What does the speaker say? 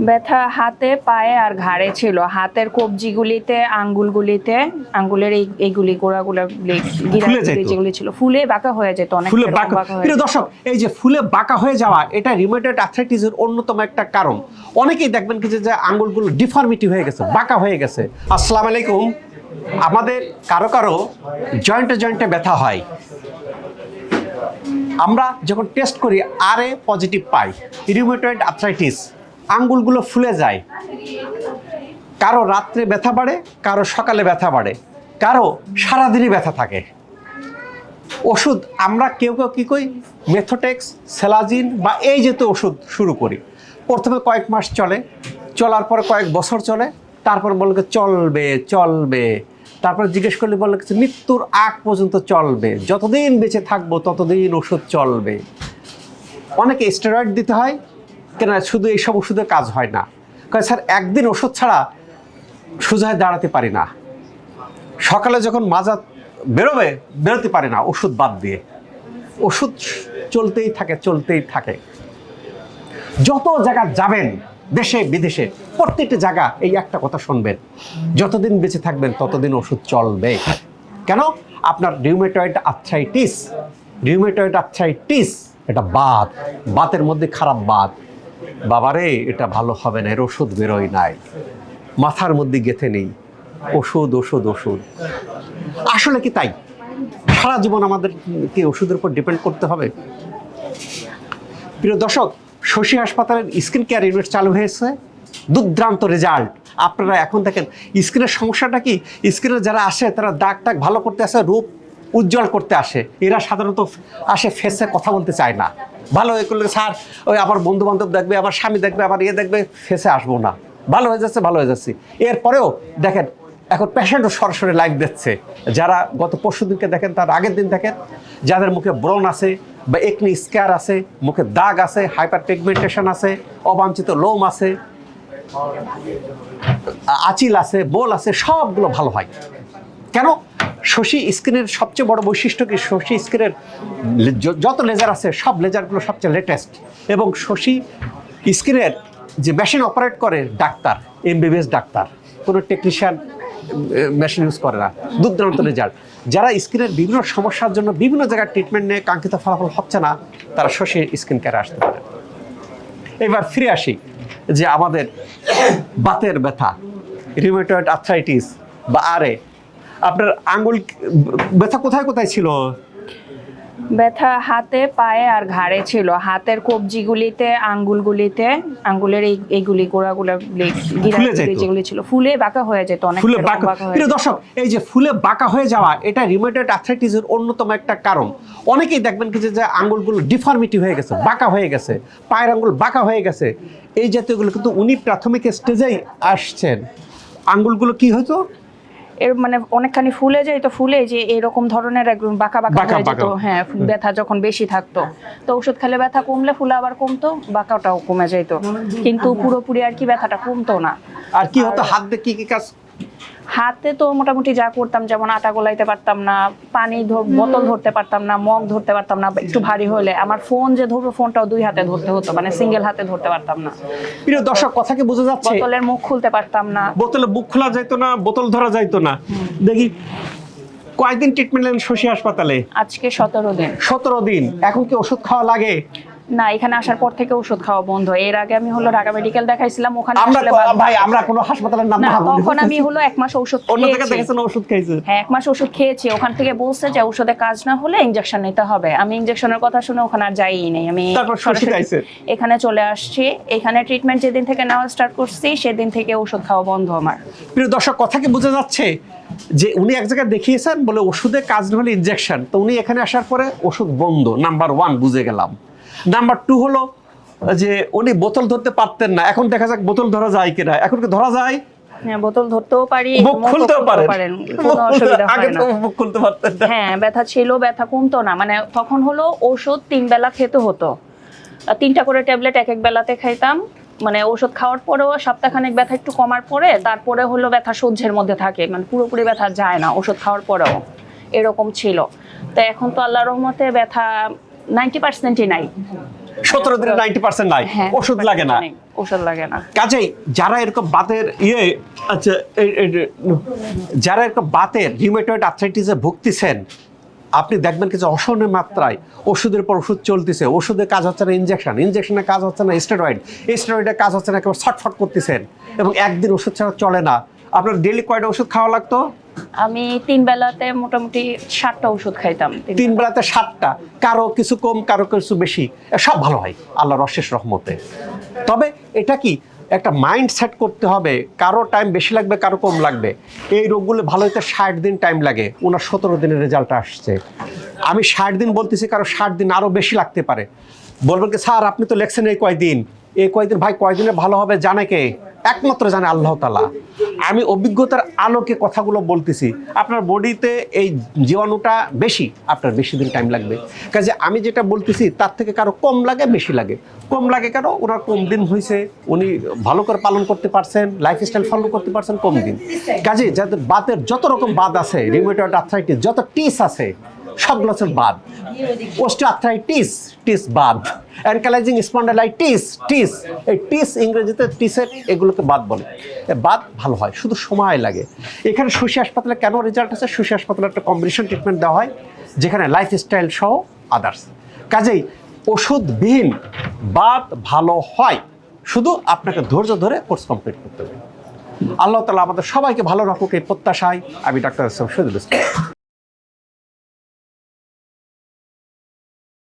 ব্যথা হাতে পায়ে আর ঘাড়ে ছিল। হাতের কবজিগুলিতে আঙ্গুলগুলিতে আঙ্গুলের এই এইগুলি গোড়াগুলো? যেগুলি ছিল ফুলে বাঁকা হয়ে যেত অনেক ফুলে বাঁকা। প্রিয় দর্শক এই যে ফুলে বাঁকা হয়ে যাওয়া এটা রিমেটেড আর্থ্রাইটিসের অন্যতম একটা কারণ। অনেকেই দেখবেন কি যে- যে আঙ্গুলগুলো ডিফর্মিটি হয়ে গেছে বাঁকা হয়ে গেছে। আসসালামু আলাইকুম। আমাদের কারও কারও জয়েন্টে জয়েন্টে ব্যথা হয়। আমরা যখন টেস্ট করি আর এ পজিটিভ পাই। রিউমেটয়েড আর্থ্রাইটিস আঙ্গুলগুলো ফুলে যায়। কারও রাত্রে ব্যথা বাড়ে, কারও সকালে ব্যথা বাড়ে, কারও সারাদিনই ব্যথা থাকে। ওষুধ আমরা কেউ কেউ কী করি? মেথোটেক্স, সেলাজিন বা এই যেতে ওষুধ শুরু করি। প্রথমে কয়েক মাস চলে, চলার পরে কয়েক বছর চলে, তারপর বলবে চলবে চলবে। তারপর জিজ্ঞেস করলে বলল কিছু মৃত্যুর আগ পর্যন্ত চলবে। যতদিন বেঁচে থাকব, ততদিন ওষুধ চলবে। অনেকে স্টেরয়েড দিতে হয় কেন শুধু এইসব ওষুধে কাজ হয় না। কারণ স্যার, একদিন ওষুধ ছাড়া সোজা দাঁড়াতে পারি না। সকালে যখন মাজা বেরোবে, বেরোতে পারে না ওষুধ বাদ দিয়ে। ওষুধ চলতেই থাকে চলতেই থাকে। যত জায়গা যাবেন, দেশে, বিদেশে, প্রত্যেকটা জায়গা এই একটা কথা শুনবেন। যতদিন বেঁচে থাকবেন, ততদিন ওষুধ চলবে। কেন? আপনার রিউমেটয়েড আর্থ্রাইটিস রিউমেটয়েড আর্থ্রাইটিস এটা বাত বাতের মধ্যে খারাপ বাত। বাবারে, এটা ভালো হবে না, এর ওষুধ বেরোয় নাই। মাথার মধ্যে গেথে নেই। ওষুধ ওষুধ ওষুধ। আসলে কি তাই? সারা জীবন আমাদের কি ওষুধের উপর ডিপেন্ড করতে হবে। প্রিয় দর্শক, শশী হাসপাতালের স্কিন কেয়ার ইউনিট চালু হয়েছে। দুর্দান্ত রেজাল্ট আপনারা এখন দেখেন, স্কিনের সমস্যাটা কি? স্কিনের যারা আসে, তারা দাগ টাগ ভালো করতে আসে, রূপ উজ্জ্বল করতে আসে। এরা সাধারণত আসে ফেসে কথা বলতে চায় না। ভালো হয়ে করলে স্যার, ওই আমার বন্ধু বান্ধব দেখবে, আমার স্বামী দেখবে, আমার ইয়ে দেখবে, ফেসে আসব না। ভালো হয়ে যাচ্ছে, ভালো হয়ে যাচ্ছে। এরপরেও দেখেন, এখন পেশেন্টও সরাসরি লাইভ দিচ্ছে। যারা গত পরশু দিনকে দেখেন, তার আগের দিন দেখেন, যাদের মুখে ব্রণ আছে বা একনি স্কেয়ার আছে, মুখে দাগ আছে হাইপার পিগমেন্টেশন আছে, অবাঞ্ছিত লোম আছে আচিল আছে, বোল আছে, সবগুলো ভালো হয়। কেন? শশী স্ক্রিনের সবচেয়ে বড় বৈশিষ্ট্য কি? শশী য- যত লেজার আছে, সব লেজারগুলো সবচেয়ে লেটেস্ট এবং শশী স্কিনের যে মেশিন অপারেট করে, ডাক্তার এমবিবিএস ডাক্তার, কোনো টেকনিশিয়ান মেশিন ইউজ করে না, দুর্দান্ত রেজাল্ট যারা স্কিনের বিভিন্ন সমস্যার জন্য বিভিন্ন জায়গায় ট্রিটমেন্ট নিয়ে কাঙ্ক্ষিত ফলাফল হচ্ছে না, তারা শশী স্কিন কেয়ারে আসতে পারে। এবার ফিরে আসি, যে আমাদের বাতের ব্যথা রিউমেটয়েড আর্থ্রাইটিস বা আরে আপনার আঙ্গুল ব্যথা কোথায় কোথায় ছিল? ব্যথা হাতে পায়ে আর ঘাড়ে ছিল। হাতের কবজিগুলিতে আঙ্গুলগুলিতে আঙ্গুলের এই এইগুলি গোড়াগুলো যেগুলি ছিল ফুলে বাঁকা হয়ে যেত অনেক ফুলে বাঁকা। প্রিয় দর্শক এই যে ফুলে বাঁকা হয়ে যাওয়া এটা রিউমেটয়েড আর্থ্রাইটিসের অন্যতম একটা কারণ। অনেকেই দেখবেন কি যে- যে আঙ্গুলগুলো ডিফর্মিটি হয়ে গেছে বাঁকা হয়ে গেছে পায়ের আঙ্গুল বাঁকা হয়ে গেছে। এই জাতীয়গুলো কিন্তু উনি প্রাথমিক স্টেজেই আসছেন। আঙ্গুলগুলো কি হতো এর মানে অনেকখানি ফুলে যায় তো ফুলে যে এরকম ধরনের একদম বাঁকা বাঁকা হয়ে যেত। হ্যাঁ ব্যথা যখন বেশি থাকতো। তো ওষুধ খেলে ব্যথা কমলে ফুলে আবার কমতো বাঁকাটাও কমে যেত কিন্তু পুরোপুরি আর কি ব্যথাটা কমতো না। আর কি হতো? হাত দিয়ে কি কি কাজ হাতে তো মোটামুটি যা করতাম যেমন আটা গোলাইতে পারতাম না পানি বোতল ধরতে পারতাম না মগ ধরতে পারতাম না একটু ভারী হলে। আমার ফোন যে ধরবো ফোনটাও দুই হাতে ধরতে হতো মানে সিঙ্গেল হাতে ধরতে পারতাম না। প্রিয় দর্শক কথা কি বোঝা যাচ্ছে? বোতলের মুখ খুলতে পারতাম না। বোতলে বুক খোলা যাইতো না বোতল ধরা যাইতো না। দেখি কয়দিন ট্রিটমেন্ট নেন শশী হাসপাতালে? আজকে সতেরো দিন। সতেরো দিন। এখন কি ওষুধ খাওয়া লাগে? না এখানে আসার পর থেকে ওষুধ খাওয়া বন্ধ। এর আগে আমি হলো ঢাকা মেডিকেল দেখাইছিলাম ওখানে আসলে ভাই আমরা কোনো হাসপাতালের নাম না তখন আমি হলো এক মাস ওষুধ অন্য খেয়েছি। দেখেছেন ওষুধ খাইছে হ্যাঁ এক মাস ওষুধ খেয়েছি। ওখান থেকে বলছে যে ওষুধে কাজ না হলে ইনজেকশন নিতে হবে। আমি ইনজেকশনের কথা শুনে ওখানে আর যাইই নাই। আমি? এখানে চলে আসছি। এখানে ট্রিটমেন্ট যেদিন থেকে নেওয়া স্টার্ট করছি সেদিন থেকে ওষুধ খাওয়া বন্ধ আমার। প্রিয় দর্শক কথা কি বোঝা যাচ্ছে? যে উনি এক জায়গায় দেখিয়েছেন বলে ওষুধে কাজ না হলে ইনজেকশন তো উনি এখানে আসার পরে ওষুধ বন্ধ নাম্বার ওয়ান বুঝে গেলাম। নাম্বার টু হলো যে উনি বোতল ধরতে পারতেন না। এখন দেখা যাক বোতল ধরা যায় কিনা। এখন কি ধরা যায়? হ্যাঁ বোতল ধরতেও পারি মুখ খুলতেও পারেন। কোনো অসুবিধা হয় না। মুখ খুলতে পারতেন হ্যাঁ ব্যথা ছিল ব্যথা কমতো না। মানে তখন হলো ওষুধ তিন বেলা খেতে হতো। তিনটা করে ট্যাবলেট এক এক বেলাতে খাইতাম। মানে ওষুধ খাওয়ার পরেও সপ্তাহখানেক ব্যথা একটু কমার পরে তারপরে হলো ব্যথা সহ্যের মধ্যে থাকে। মানে পুরোপুরি ব্যথা যায় না ওষুধ খাওয়ার পরেও। এরকম ছিল। তো এখন তো আল্লাহ রহমতে ব্যথা নাইনটি পার্সেন্টই নাই। সতেরো দিনে নাইনটি পার্সেন্ট নাই। হ্যাঁ ওষুধ লাগে না। ওষুধ লাগে না। কাজেই যারা এরকম বাতের ইয়ে আচ্ছা যারা এরকম বাতের রিউমেটয়েড আর্থ্রাইটিসে ভুগতেছেন আপনি দেখবেন কিছু অসহনীয় মাত্রায় ওষুধের পর ওষুধ চলতেছে। ওষুধের কাজ হচ্ছে না ইনজেকশন ইনজেকশনের কাজ হচ্ছে না স্টেরয়েড স্টেরয়েডের কাজ হচ্ছে না একেবারে ছটফট করতেছেন। এবং একদিন ওষুধ ছাড়া চলে না। আপনার ডেলি কয়টা ওষুধ খাওয়া লাগতো? আমি তিন বেলাতে মোটামুটি সাতটা ওষুধ খাইতাম তিন বেলাতে সাতটা। কারও কিছু কম কারও কিছু বেশি। সব ভালো হয় আল্লাহর অশেষ রহমতে। তবে এটা কি একটা মাইন্ড সেট করতে হবে কারও টাইম বেশি লাগবে কারও কম লাগবে। এই রোগগুলো ভালো হতে ষাট দিন টাইম লাগে ওনার সতেরো দিনের রেজাল্ট আসছে। আমি ষাট দিন বলতেছি কারও ষাট দিন আরও বেশি লাগতে পারে। বলবেন কি স্যার আপনি তো লেখছেন এই কয়দিন। এই কয়দিন ভাই কয়দিনে ভালো হবে জানে কে? একমাত্র জানে আল্লাহ তালা আমি অভিজ্ঞতার আলোকে কথাগুলো বলতেছি, আপনার বডিতে এই জীবাণুটা বেশি, আপনার বেশি দিন টাইম লাগবে। কাজে আমি যেটা বলতেছি, তার থেকে কারও কম লাগে, বেশি লাগে। কম লাগে কেন? ওনার কম দিন হয়েছে উনি ভালো করে পালন করতে পারছেন লাইফস্টাইল ফলো করতে পারছেন কম দিন। কাজে যাদের বাতের যত রকম বাদ আছে রিউমেটয়েড আর্থ্রাইটিস যত টিস আছে সবগুলো হচ্ছে বাদ। ওস্টিওআর্থ্রাইটিস টিস বাদ। অ্যানকালাইজিং স্পন্ডালাইটিস টিস এই টিস ইংরেজিতে টিসের এগুলোকে বাদ বলে। বাদ ভালো হয়, শুধু সময় লাগে। এখানে শশী হাসপাতালে কেন রেজাল্ট আছে শশী হাসপাতালে একটা কম্বিনেশন ট্রিটমেন্ট দেওয়া হয়, যেখানে লাইফস্টাইল সহ আদার্স কাজেই ওষুধবিহীন বাদ ভালো হয়, শুধু আপনাকে ধৈর্য ধরে কোর্স কমপ্লিট করতে হবে। আল্লাহ তালা আমাদের সবাইকে ভালো রাখুক, এই প্রত্যাশায় আমি ডাক্তার শহীদুল ইসলাম।